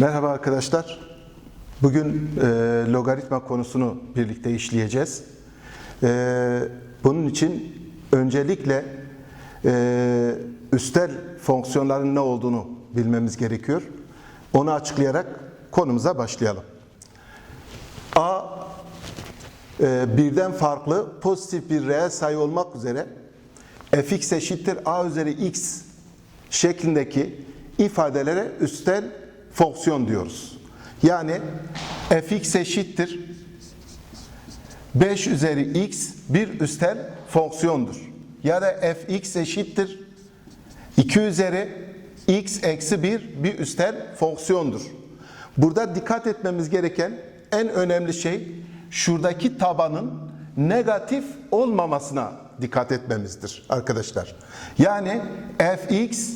Merhaba arkadaşlar. Bugün e, logaritma konusunu birlikte işleyeceğiz. E, bunun için öncelikle e, üstel fonksiyonların ne olduğunu bilmemiz gerekiyor. Onu açıklayarak konumuza başlayalım. A e, birden farklı pozitif bir reel sayı olmak üzere fx eşittir a üzeri x şeklindeki ifadelere üstel fonksiyon diyoruz. Yani fx eşittir 5 üzeri x bir üstel fonksiyondur. Ya da fx eşittir 2 üzeri x eksi 1 bir üstel fonksiyondur. Burada dikkat etmemiz gereken en önemli şey şuradaki tabanın negatif olmamasına dikkat etmemizdir arkadaşlar. Yani fx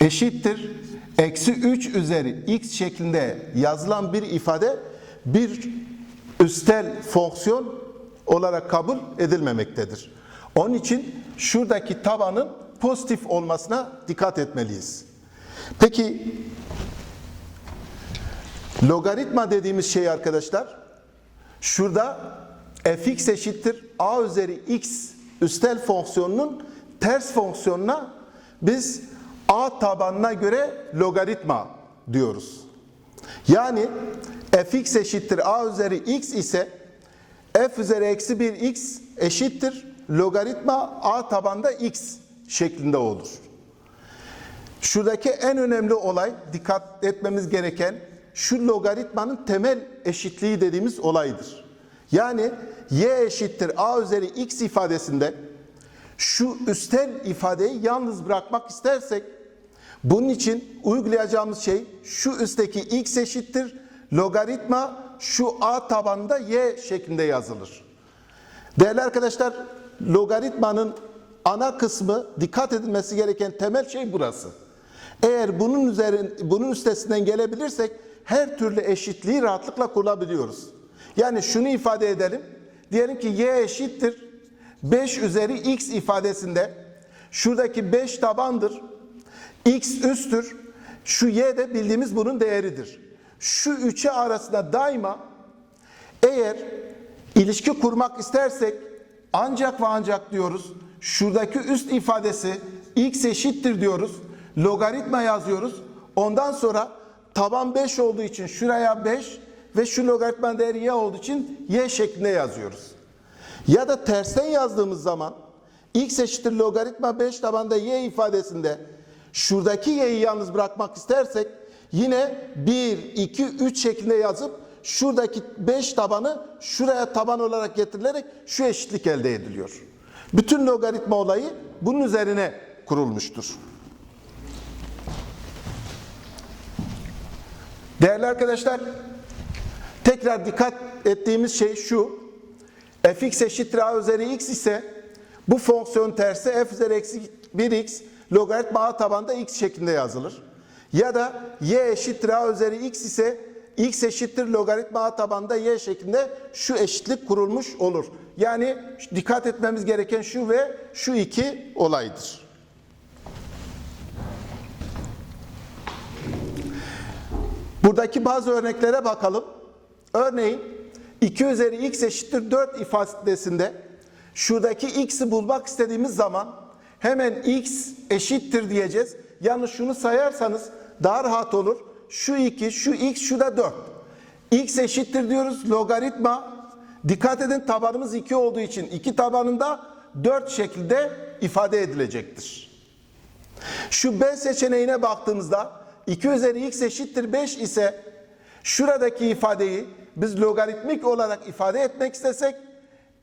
eşittir eksi 3 üzeri x şeklinde yazılan bir ifade bir üstel fonksiyon olarak kabul edilmemektedir. Onun için şuradaki tabanın pozitif olmasına dikkat etmeliyiz. Peki logaritma dediğimiz şey arkadaşlar şurada fx eşittir a üzeri x üstel fonksiyonunun ters fonksiyonuna biz a tabanına göre logaritma diyoruz. Yani fx eşittir a üzeri x ise f üzeri eksi 1 x eşittir logaritma a tabanda x şeklinde olur. Şuradaki en önemli olay dikkat etmemiz gereken şu logaritmanın temel eşitliği dediğimiz olaydır. Yani y eşittir a üzeri x ifadesinde şu üstel ifadeyi yalnız bırakmak istersek bunun için uygulayacağımız şey şu üstteki x eşittir logaritma şu a tabanında y şeklinde yazılır. Değerli arkadaşlar logaritmanın ana kısmı dikkat edilmesi gereken temel şey burası. Eğer bunun üzerin bunun üstesinden gelebilirsek her türlü eşitliği rahatlıkla kurabiliyoruz. Yani şunu ifade edelim. Diyelim ki y eşittir 5 üzeri x ifadesinde şuradaki 5 tabandır. X üsttür. Şu y de bildiğimiz bunun değeridir. Şu üçü arasında daima eğer ilişki kurmak istersek ancak ve ancak diyoruz şuradaki üst ifadesi x eşittir diyoruz. Logaritma yazıyoruz. Ondan sonra taban 5 olduğu için şuraya 5 ve şu logaritma değeri y olduğu için y şeklinde yazıyoruz. Ya da tersten yazdığımız zaman x eşittir logaritma 5 tabanda y ifadesinde şuradaki y'yi yalnız bırakmak istersek yine 1, 2, 3 şeklinde yazıp şuradaki 5 tabanı şuraya taban olarak getirilerek şu eşitlik elde ediliyor. Bütün logaritma olayı bunun üzerine kurulmuştur. Değerli arkadaşlar, tekrar dikkat ettiğimiz şey şu. fx eşittir a üzeri x ise bu fonksiyon tersi f üzeri eksi 1x logaritma a tabanda x şeklinde yazılır. Ya da y eşittir a üzeri x ise x eşittir logaritma a tabanda y şeklinde şu eşitlik kurulmuş olur. Yani dikkat etmemiz gereken şu ve şu iki olaydır. Buradaki bazı örneklere bakalım. Örneğin 2 üzeri x eşittir 4 ifadesinde şuradaki x'i bulmak istediğimiz zaman hemen x eşittir diyeceğiz. Yalnız şunu sayarsanız daha rahat olur. Şu 2, şu x, şu da 4. x eşittir diyoruz. Logaritma. Dikkat edin tabanımız 2 olduğu için 2 tabanında 4 şekilde ifade edilecektir. Şu B seçeneğine baktığımızda 2 üzeri x eşittir 5 ise şuradaki ifadeyi biz logaritmik olarak ifade etmek istesek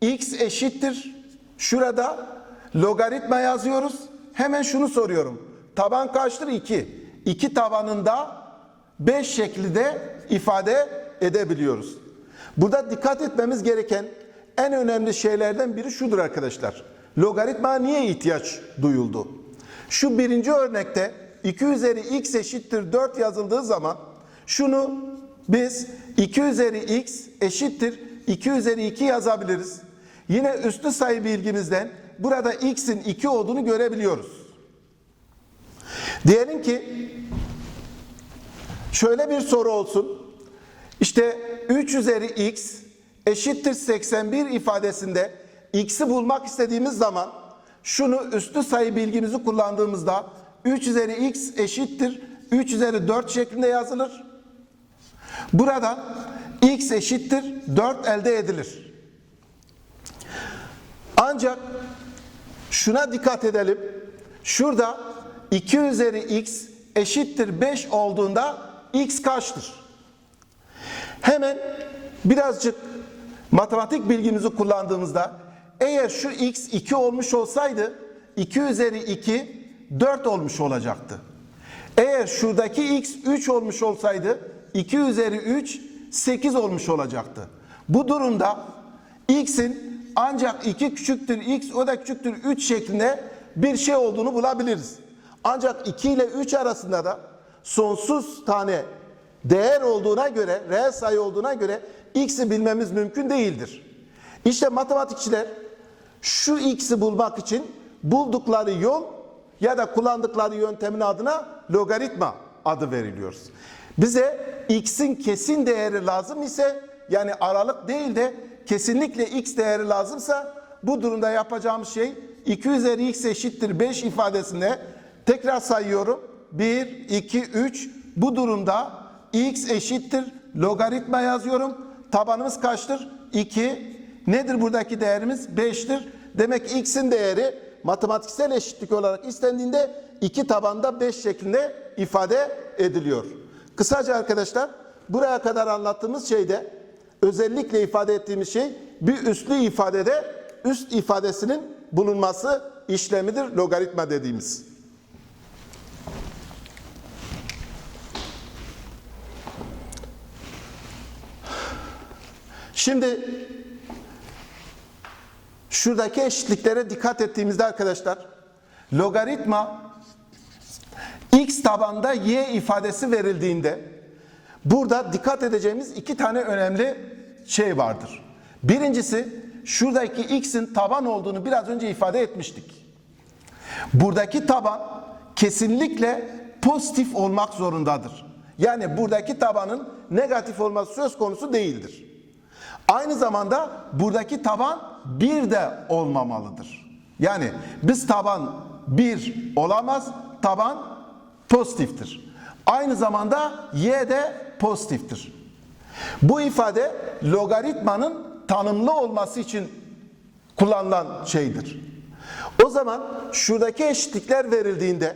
x eşittir şurada logaritma yazıyoruz. Hemen şunu soruyorum. Taban kaçtır? 2. 2 tabanında 5 şekilde ifade edebiliyoruz. Burada dikkat etmemiz gereken en önemli şeylerden biri şudur arkadaşlar. Logaritma niye ihtiyaç duyuldu? Şu birinci örnekte 2 üzeri x eşittir 4 yazıldığı zaman şunu biz 2 üzeri x eşittir 2 üzeri 2 yazabiliriz. Yine üstü sayı bilgimizden burada x'in 2 olduğunu görebiliyoruz. Diyelim ki şöyle bir soru olsun. İşte 3 üzeri x eşittir 81 ifadesinde x'i bulmak istediğimiz zaman şunu üstü sayı bilgimizi kullandığımızda 3 üzeri x eşittir 3 üzeri 4 şeklinde yazılır. Burada x eşittir 4 elde edilir. Ancak şuna dikkat edelim. Şurada 2 üzeri x eşittir 5 olduğunda x kaçtır? Hemen birazcık matematik bilgimizi kullandığımızda eğer şu x 2 olmuş olsaydı 2 üzeri 2 4 olmuş olacaktı. Eğer şuradaki x 3 olmuş olsaydı 2 üzeri 3 8 olmuş olacaktı. Bu durumda x'in ancak 2 küçüktür x o da küçüktür 3 şeklinde bir şey olduğunu bulabiliriz. Ancak 2 ile 3 arasında da sonsuz tane değer olduğuna göre, reel sayı olduğuna göre x'i bilmemiz mümkün değildir. İşte matematikçiler şu x'i bulmak için buldukları yol ya da kullandıkları yöntemin adına logaritma adı veriliyor. Bize x'in kesin değeri lazım ise yani aralık değil de kesinlikle x değeri lazımsa bu durumda yapacağımız şey 2 üzeri x eşittir 5 ifadesinde tekrar sayıyorum. 1, 2, 3 bu durumda x eşittir logaritma yazıyorum. Tabanımız kaçtır? 2. Nedir buradaki değerimiz? 5'tir. Demek x'in değeri matematiksel eşitlik olarak istendiğinde 2 tabanda 5 şeklinde ifade ediliyor. Kısaca arkadaşlar buraya kadar anlattığımız şeyde özellikle ifade ettiğimiz şey bir üslü ifadede üst ifadesinin bulunması işlemidir logaritma dediğimiz. Şimdi şuradaki eşitliklere dikkat ettiğimizde arkadaşlar logaritma x tabanda y ifadesi verildiğinde burada dikkat edeceğimiz iki tane önemli şey vardır. Birincisi şuradaki x'in taban olduğunu biraz önce ifade etmiştik. Buradaki taban kesinlikle pozitif olmak zorundadır. Yani buradaki tabanın negatif olması söz konusu değildir. Aynı zamanda buradaki taban bir de olmamalıdır. Yani biz taban bir olamaz, taban pozitiftir. Aynı zamanda y de pozitiftir. Bu ifade logaritmanın tanımlı olması için kullanılan şeydir. O zaman şuradaki eşitlikler verildiğinde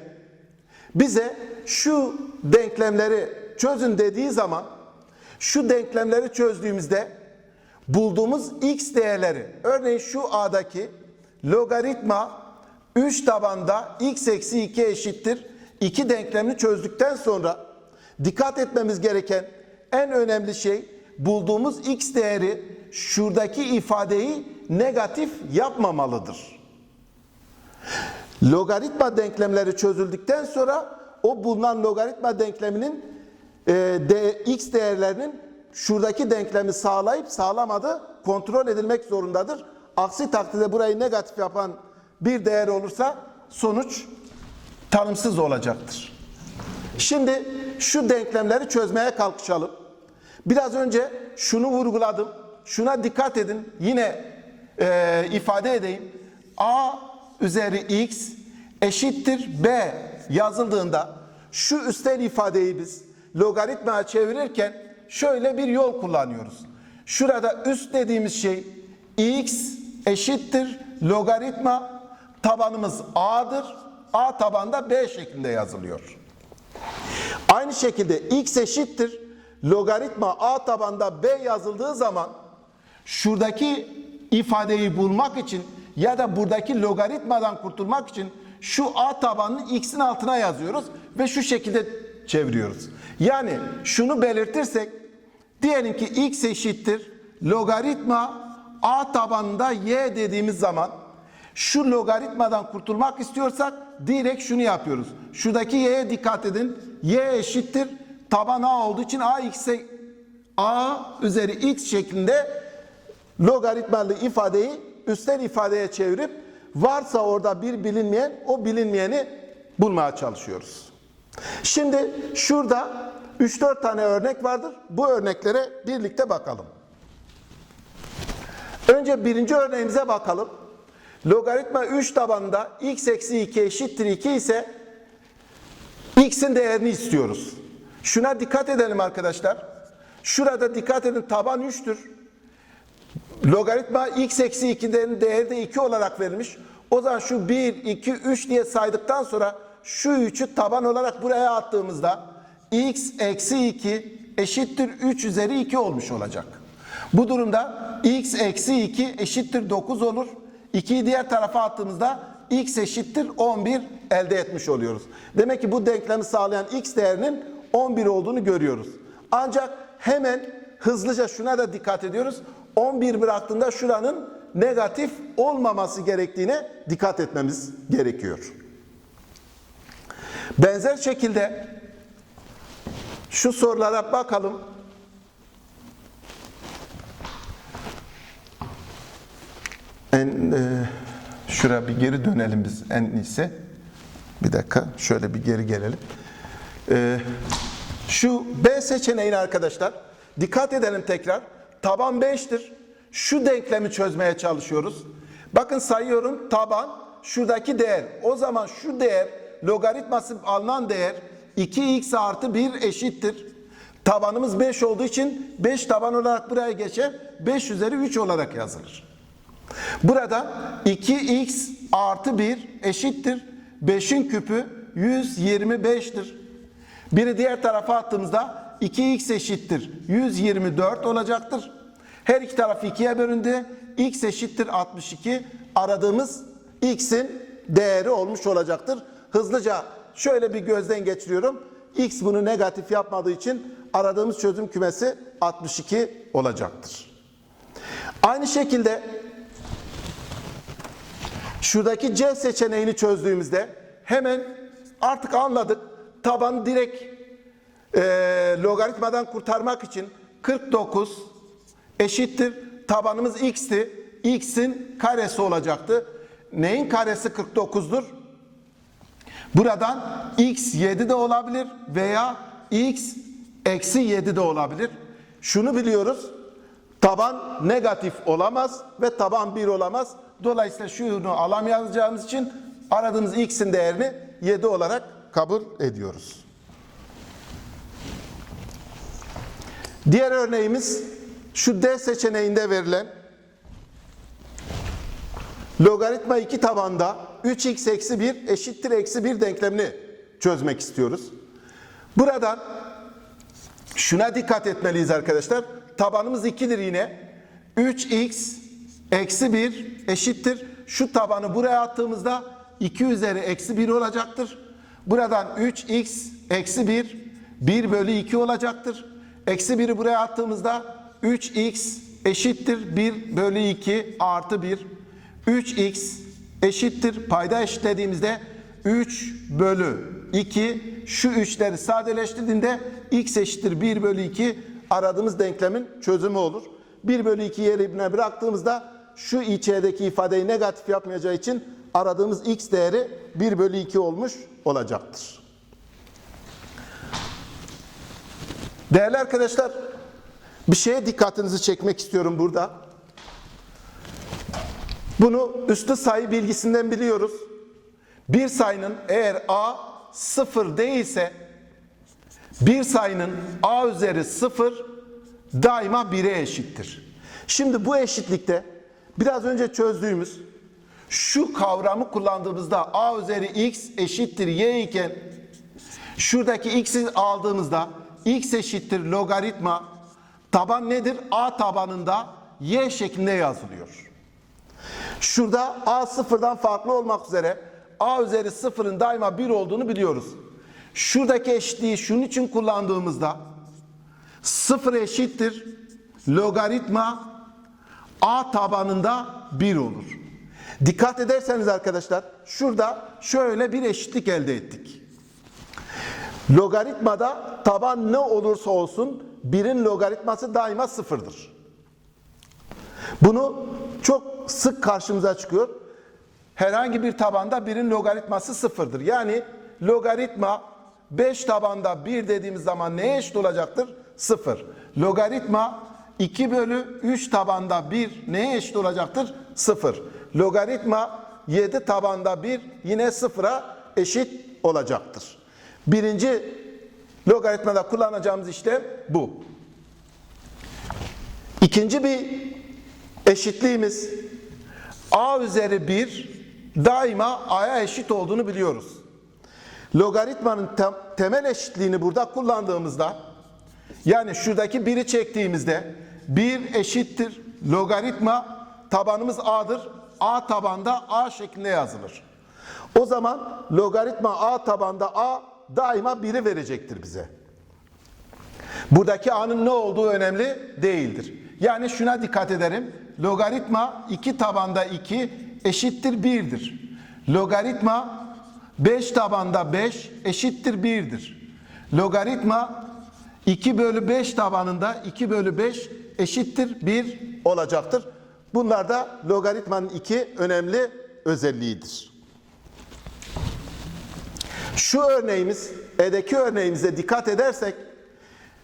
bize şu denklemleri çözün dediği zaman şu denklemleri çözdüğümüzde bulduğumuz x değerleri örneğin şu a'daki logaritma 3 tabanda x eksi 2 eşittir 2 denklemini çözdükten sonra dikkat etmemiz gereken en önemli şey bulduğumuz x değeri şuradaki ifadeyi negatif yapmamalıdır. Logaritma denklemleri çözüldükten sonra o bulunan logaritma denkleminin e, de, x değerlerinin şuradaki denklemi sağlayıp sağlamadığı kontrol edilmek zorundadır. Aksi takdirde burayı negatif yapan bir değer olursa sonuç tanımsız olacaktır. Şimdi şu denklemleri çözmeye kalkışalım. Biraz önce şunu vurguladım. Şuna dikkat edin. Yine e, ifade edeyim. A üzeri x eşittir b yazıldığında şu üstel ifadeyi biz logaritmaya çevirirken şöyle bir yol kullanıyoruz. Şurada üst dediğimiz şey x eşittir logaritma tabanımız a'dır. A tabanda b şeklinde yazılıyor. Aynı şekilde x eşittir logaritma a tabanda b yazıldığı zaman şuradaki ifadeyi bulmak için ya da buradaki logaritmadan kurtulmak için şu a tabanını x'in altına yazıyoruz ve şu şekilde çeviriyoruz. Yani şunu belirtirsek diyelim ki x eşittir logaritma a tabanında y dediğimiz zaman şu logaritmadan kurtulmak istiyorsak direkt şunu yapıyoruz. Şuradaki y'ye dikkat edin. y eşittir taban a olduğu için a x'e a üzeri x şeklinde logaritmalı ifadeyi üstel ifadeye çevirip varsa orada bir bilinmeyen o bilinmeyeni bulmaya çalışıyoruz. Şimdi şurada 3-4 tane örnek vardır. Bu örneklere birlikte bakalım. Önce birinci örneğimize bakalım. Logaritma 3 tabanında x eksi 2 eşittir 2 ise x'in değerini istiyoruz. Şuna dikkat edelim arkadaşlar. Şurada dikkat edin taban 3'tür. Logaritma x eksi 2'den değeri de 2 olarak verilmiş. O zaman şu 1, 2, 3 diye saydıktan sonra şu 3'ü taban olarak buraya attığımızda x eksi 2 eşittir 3 üzeri 2 olmuş olacak. Bu durumda x eksi 2 eşittir 9 olur. 2'yi diğer tarafa attığımızda x eşittir 11 elde etmiş oluyoruz. Demek ki bu denklemi sağlayan x değerinin 11 olduğunu görüyoruz. Ancak hemen hızlıca şuna da dikkat ediyoruz. 11 bıraktığında şuranın negatif olmaması gerektiğine dikkat etmemiz gerekiyor. Benzer şekilde şu sorulara bakalım. En e, şuraya bir geri dönelim biz en iyisi. Bir dakika şöyle bir geri gelelim. E, şu B seçeneğine arkadaşlar dikkat edelim tekrar. Taban 5'tir. Şu denklemi çözmeye çalışıyoruz. Bakın sayıyorum taban şuradaki değer. O zaman şu değer logaritması alınan değer 2x artı 1 eşittir. Tabanımız 5 olduğu için 5 taban olarak buraya geçer. 5 üzeri 3 olarak yazılır. Burada 2x artı 1 eşittir. 5'in küpü 125'tir. Biri diğer tarafa attığımızda 2x eşittir 124 olacaktır. Her iki taraf ikiye bölündü. x eşittir 62. Aradığımız x'in değeri olmuş olacaktır. Hızlıca şöyle bir gözden geçiriyorum. x bunu negatif yapmadığı için aradığımız çözüm kümesi 62 olacaktır. Aynı şekilde şuradaki C seçeneğini çözdüğümüzde hemen artık anladık. Tabanı direkt e, logaritmadan kurtarmak için 49 eşittir. Tabanımız x'ti. x'in karesi olacaktı. Neyin karesi 49'dur? Buradan x 7 de olabilir veya x eksi 7 de olabilir. Şunu biliyoruz. Taban negatif olamaz ve taban 1 olamaz. Dolayısıyla şunu alamayacağımız için aradığımız x'in değerini 7 olarak kabul ediyoruz. Diğer örneğimiz şu D seçeneğinde verilen logaritma 2 tabanda 3x eksi 1 eşittir eksi 1 denklemini çözmek istiyoruz. Buradan şuna dikkat etmeliyiz arkadaşlar. Tabanımız 2'dir yine. 3x eksi 1 eşittir. Şu tabanı buraya attığımızda 2 üzeri eksi 1 olacaktır. Buradan 3x eksi 1 1 bölü 2 olacaktır. Eksi 1'i buraya attığımızda 3x eşittir 1 bölü 2 artı 1. 3x eşittir payda eşitlediğimizde 3 bölü 2 şu 3'leri sadeleştirdiğinde x eşittir 1 bölü 2 aradığımız denklemin çözümü olur. 1 bölü 2 yerine bıraktığımızda şu içerideki ifadeyi negatif yapmayacağı için aradığımız x değeri 1 bölü 2 olmuş olacaktır. Değerli arkadaşlar, bir şeye dikkatinizi çekmek istiyorum burada. Bunu üstü sayı bilgisinden biliyoruz. Bir sayının eğer a sıfır değilse bir sayının a üzeri sıfır daima 1'e eşittir. Şimdi bu eşitlikte biraz önce çözdüğümüz şu kavramı kullandığımızda a üzeri x eşittir y iken şuradaki x'i aldığımızda x eşittir logaritma taban nedir? a tabanında y şeklinde yazılıyor. Şurada a sıfırdan farklı olmak üzere a üzeri sıfırın daima 1 olduğunu biliyoruz. Şuradaki eşitliği şunun için kullandığımızda sıfır eşittir logaritma a tabanında 1 olur. Dikkat ederseniz arkadaşlar şurada şöyle bir eşitlik elde ettik. Logaritmada taban ne olursa olsun birin logaritması daima sıfırdır. Bunu çok sık karşımıza çıkıyor. Herhangi bir tabanda birin logaritması sıfırdır. Yani logaritma 5 tabanda 1 dediğimiz zaman neye eşit olacaktır? 0. Logaritma 2 bölü 3 tabanda 1 neye eşit olacaktır? 0. Logaritma 7 tabanda 1 yine 0'a eşit olacaktır. Birinci logaritmada kullanacağımız işlem bu. İkinci bir eşitliğimiz a üzeri 1 daima a'ya eşit olduğunu biliyoruz. Logaritmanın tem- temel eşitliğini burada kullandığımızda yani şuradaki 1'i çektiğimizde 1 eşittir logaritma tabanımız a'dır. a tabanda a şeklinde yazılır. O zaman logaritma a tabanda a daima 1'i verecektir bize. Buradaki a'nın ne olduğu önemli değildir. Yani şuna dikkat ederim. Logaritma 2 tabanda 2 eşittir 1'dir. Logaritma 5 tabanda 5 eşittir 1'dir. Logaritma 2 bölü 5 tabanında 2 bölü 5 eşittir 1 olacaktır. Bunlar da logaritmanın iki önemli özelliğidir. Şu örneğimiz, E'deki örneğimize dikkat edersek,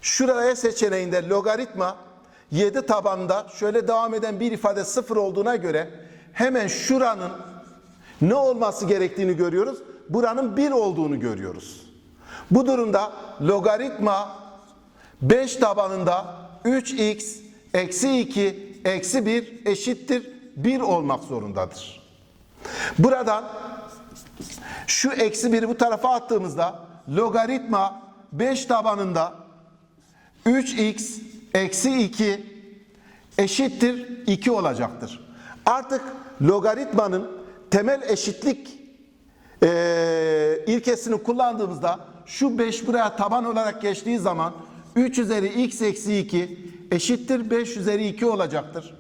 şuraya seçeneğinde logaritma 7 tabanda şöyle devam eden bir ifade 0 olduğuna göre hemen şuranın ne olması gerektiğini görüyoruz. Buranın 1 olduğunu görüyoruz. Bu durumda logaritma 5 tabanında 3x eksi 2 eksi 1 eşittir 1 olmak zorundadır. Buradan şu eksi 1'i bu tarafa attığımızda logaritma 5 tabanında 3x eksi 2 eşittir 2 olacaktır. Artık logaritmanın temel eşitlik eee ilkesini kullandığımızda şu 5 buraya taban olarak geçtiği zaman 3 üzeri x eksi 2 eşittir 5 üzeri 2 olacaktır.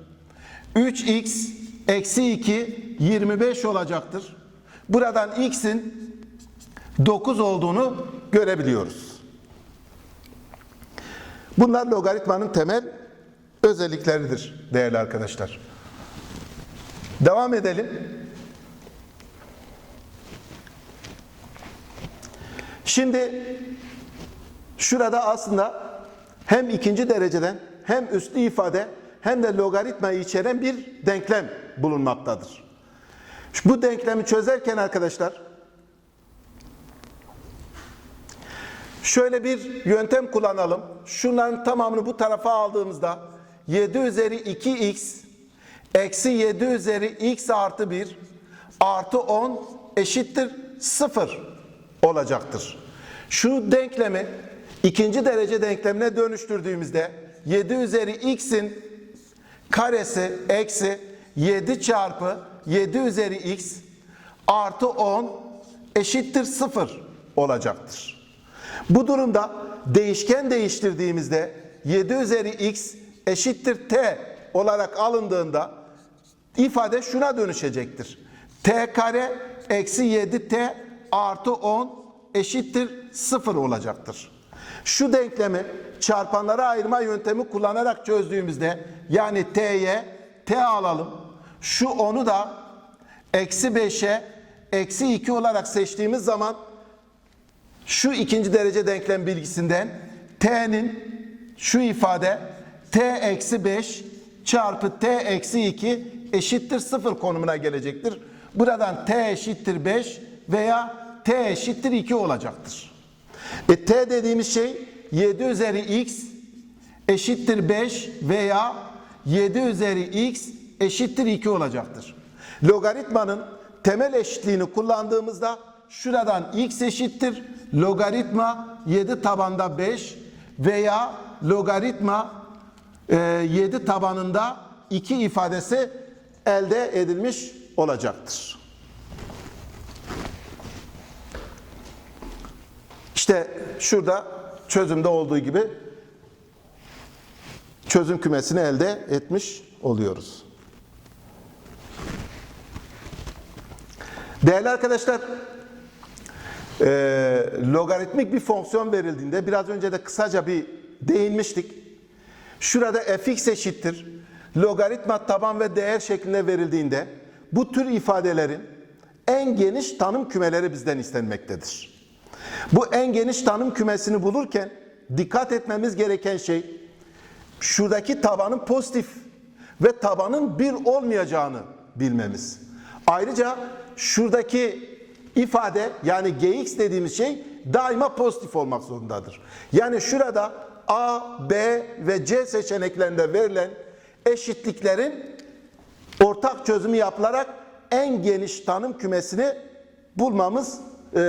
3x eksi 2 25 olacaktır. Buradan x'in 9 olduğunu görebiliyoruz. Bunlar logaritmanın temel özellikleridir değerli arkadaşlar. Devam edelim. Şimdi şurada aslında hem ikinci dereceden hem üslü ifade hem de logaritmayı içeren bir denklem bulunmaktadır. Bu denklemi çözerken arkadaşlar şöyle bir yöntem kullanalım. Şunların tamamını bu tarafa aldığımızda 7 üzeri 2x eksi 7 üzeri x artı 1 artı 10 eşittir 0 olacaktır. Şu denklemi ikinci derece denklemine dönüştürdüğümüzde 7 üzeri x'in karesi eksi 7 çarpı 7 üzeri x artı 10 eşittir 0 olacaktır. Bu durumda değişken değiştirdiğimizde 7 üzeri x eşittir t olarak alındığında ifade şuna dönüşecektir. t kare eksi 7t artı 10 eşittir 0 olacaktır. Şu denklemi çarpanlara ayırma yöntemi kullanarak çözdüğümüzde yani t'ye t alalım. Şu 10'u da eksi 5'e eksi 2 olarak seçtiğimiz zaman şu ikinci derece denklem bilgisinden t'nin şu ifade t eksi 5 çarpı t eksi 2 eşittir 0 konumuna gelecektir. Buradan t eşittir 5 veya t eşittir 2 olacaktır. E, t dediğimiz şey 7 üzeri x eşittir 5 veya 7 üzeri x eşittir 2 olacaktır. Logaritmanın temel eşitliğini kullandığımızda şuradan x eşittir logaritma 7 tabanda 5 veya logaritma e, 7 tabanında 2 ifadesi elde edilmiş olacaktır. İşte şurada çözümde olduğu gibi çözüm kümesini elde etmiş oluyoruz. Değerli arkadaşlar, e, logaritmik bir fonksiyon verildiğinde biraz önce de kısaca bir değinmiştik. Şurada fx eşittir. Logaritma taban ve değer şeklinde verildiğinde bu tür ifadelerin en geniş tanım kümeleri bizden istenmektedir. Bu en geniş tanım kümesini bulurken dikkat etmemiz gereken şey şuradaki tabanın pozitif ve tabanın bir olmayacağını bilmemiz. Ayrıca şuradaki ifade yani gx dediğimiz şey daima pozitif olmak zorundadır. Yani şurada A, B ve C seçeneklerinde verilen eşitliklerin ortak çözümü yapılarak en geniş tanım kümesini bulmamız e,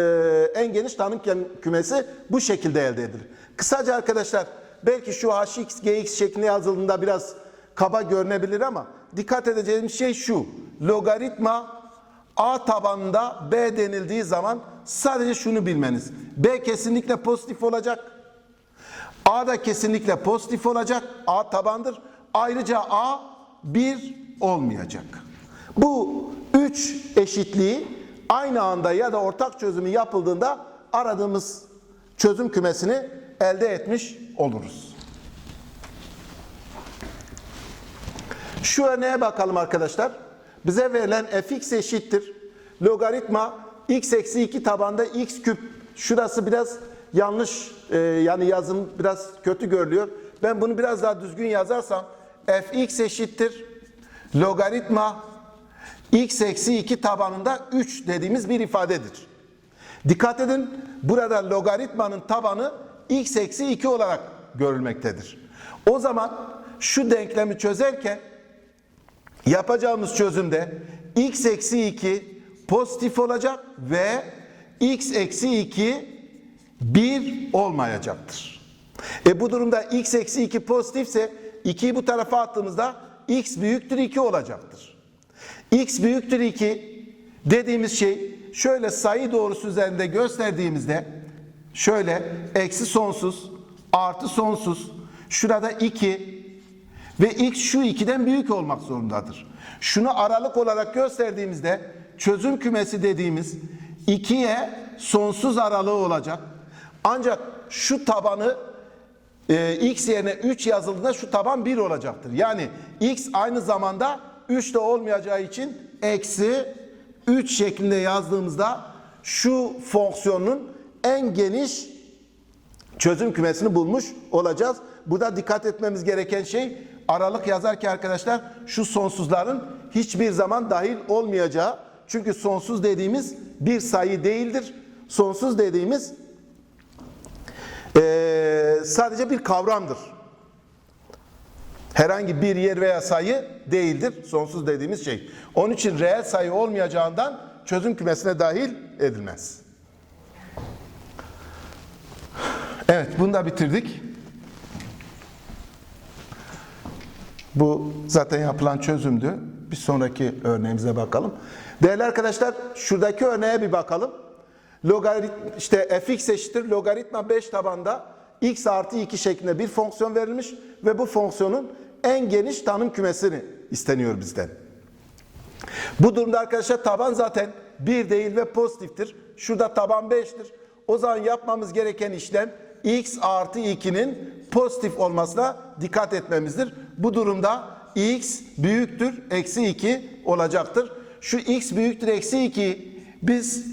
en geniş tanım kümesi bu şekilde elde edilir. Kısaca arkadaşlar belki şu hx gx şeklinde yazıldığında biraz kaba görünebilir ama dikkat edeceğimiz şey şu. Logaritma a tabanında b denildiği zaman sadece şunu bilmeniz. b kesinlikle pozitif olacak. A da kesinlikle pozitif olacak. A tabandır. Ayrıca A 1 olmayacak. Bu üç eşitliği aynı anda ya da ortak çözümü yapıldığında aradığımız çözüm kümesini elde etmiş oluruz. Şu örneğe bakalım arkadaşlar. Bize verilen fx eşittir. Logaritma x eksi 2 tabanda x küp. Şurası biraz yanlış e, yani yazım biraz kötü görülüyor. Ben bunu biraz daha düzgün yazarsam fx eşittir. Logaritma x eksi 2 tabanında 3 dediğimiz bir ifadedir. Dikkat edin burada logaritmanın tabanı x eksi 2 olarak görülmektedir. O zaman şu denklemi çözerken yapacağımız çözümde x eksi 2 pozitif olacak ve x eksi 2 1 olmayacaktır. E bu durumda x eksi 2 pozitifse 2'yi bu tarafa attığımızda x büyüktür 2 olacaktır. X büyüktür 2 dediğimiz şey şöyle sayı doğrusu üzerinde gösterdiğimizde şöyle eksi sonsuz artı sonsuz şurada 2 ve x şu 2'den büyük olmak zorundadır. Şunu aralık olarak gösterdiğimizde çözüm kümesi dediğimiz 2'ye sonsuz aralığı olacak. Ancak şu tabanı e, x yerine 3 yazıldığında şu taban 1 olacaktır. Yani x aynı zamanda 3 de olmayacağı için eksi 3 şeklinde yazdığımızda şu fonksiyonun en geniş çözüm kümesini bulmuş olacağız. Burada dikkat etmemiz gereken şey aralık yazarken arkadaşlar şu sonsuzların hiçbir zaman dahil olmayacağı. Çünkü sonsuz dediğimiz bir sayı değildir. Sonsuz dediğimiz eee, sadece bir kavramdır. Herhangi bir yer veya sayı değildir sonsuz dediğimiz şey. Onun için reel sayı olmayacağından çözüm kümesine dahil edilmez. Evet, bunu da bitirdik. Bu zaten yapılan çözümdü. Bir sonraki örneğimize bakalım. Değerli arkadaşlar, şuradaki örneğe bir bakalım. Logarit işte fx eşittir logaritma 5 tabanda x artı 2 şeklinde bir fonksiyon verilmiş ve bu fonksiyonun en geniş tanım kümesini isteniyor bizden. Bu durumda arkadaşlar taban zaten 1 değil ve pozitiftir. Şurada taban 5'tir. O zaman yapmamız gereken işlem x artı 2'nin pozitif olmasına dikkat etmemizdir. Bu durumda x büyüktür eksi 2 olacaktır. Şu x büyüktür eksi 2 biz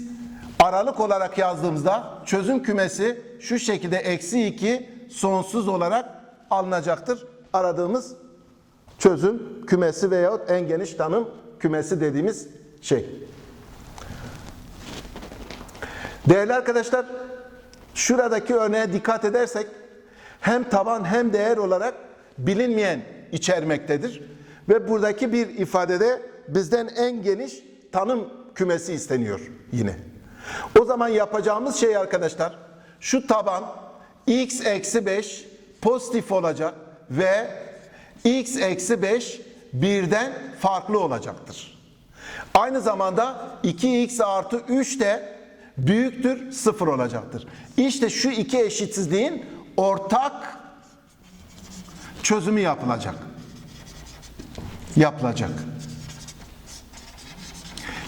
aralık olarak yazdığımızda çözüm kümesi şu şekilde eksi 2 sonsuz olarak alınacaktır. Aradığımız çözüm kümesi veyahut en geniş tanım kümesi dediğimiz şey. Değerli arkadaşlar, şuradaki örneğe dikkat edersek hem taban hem değer olarak bilinmeyen içermektedir. Ve buradaki bir ifadede bizden en geniş tanım kümesi isteniyor yine. O zaman yapacağımız şey arkadaşlar, şu taban x eksi 5 pozitif olacak ve x eksi 5 birden farklı olacaktır. Aynı zamanda 2x artı 3 de büyüktür 0 olacaktır. İşte şu iki eşitsizliğin ortak çözümü yapılacak. Yapılacak.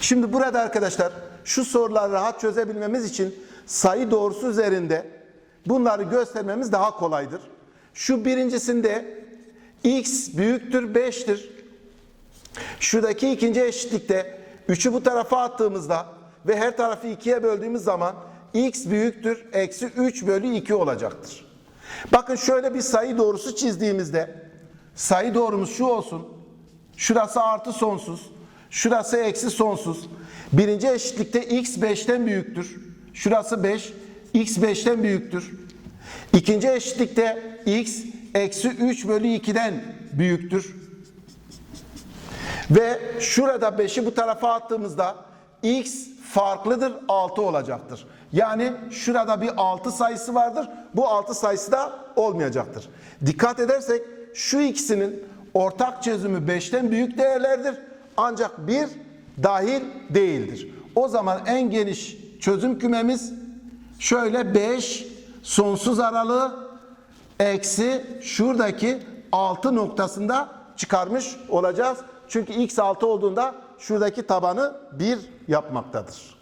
Şimdi burada arkadaşlar şu soruları rahat çözebilmemiz için sayı doğrusu üzerinde bunları göstermemiz daha kolaydır. Şu birincisinde x büyüktür 5'tir. Şuradaki ikinci eşitlikte 3'ü bu tarafa attığımızda ve her tarafı 2'ye böldüğümüz zaman x büyüktür eksi 3 bölü 2 olacaktır. Bakın şöyle bir sayı doğrusu çizdiğimizde sayı doğrumuz şu olsun. Şurası artı sonsuz. Şurası eksi sonsuz. Birinci eşitlikte x 5'ten büyüktür. Şurası 5. x 5'ten büyüktür. İkinci eşitlikte x eksi 3 bölü 2'den büyüktür. Ve şurada 5'i bu tarafa attığımızda x farklıdır 6 olacaktır. Yani şurada bir 6 sayısı vardır. Bu 6 sayısı da olmayacaktır. Dikkat edersek şu ikisinin ortak çözümü 5'ten büyük değerlerdir. Ancak 1 dahil değildir. O zaman en geniş çözüm kümemiz şöyle 5 sonsuz aralığı eksi şuradaki 6 noktasında çıkarmış olacağız. Çünkü x 6 olduğunda şuradaki tabanı 1 yapmaktadır.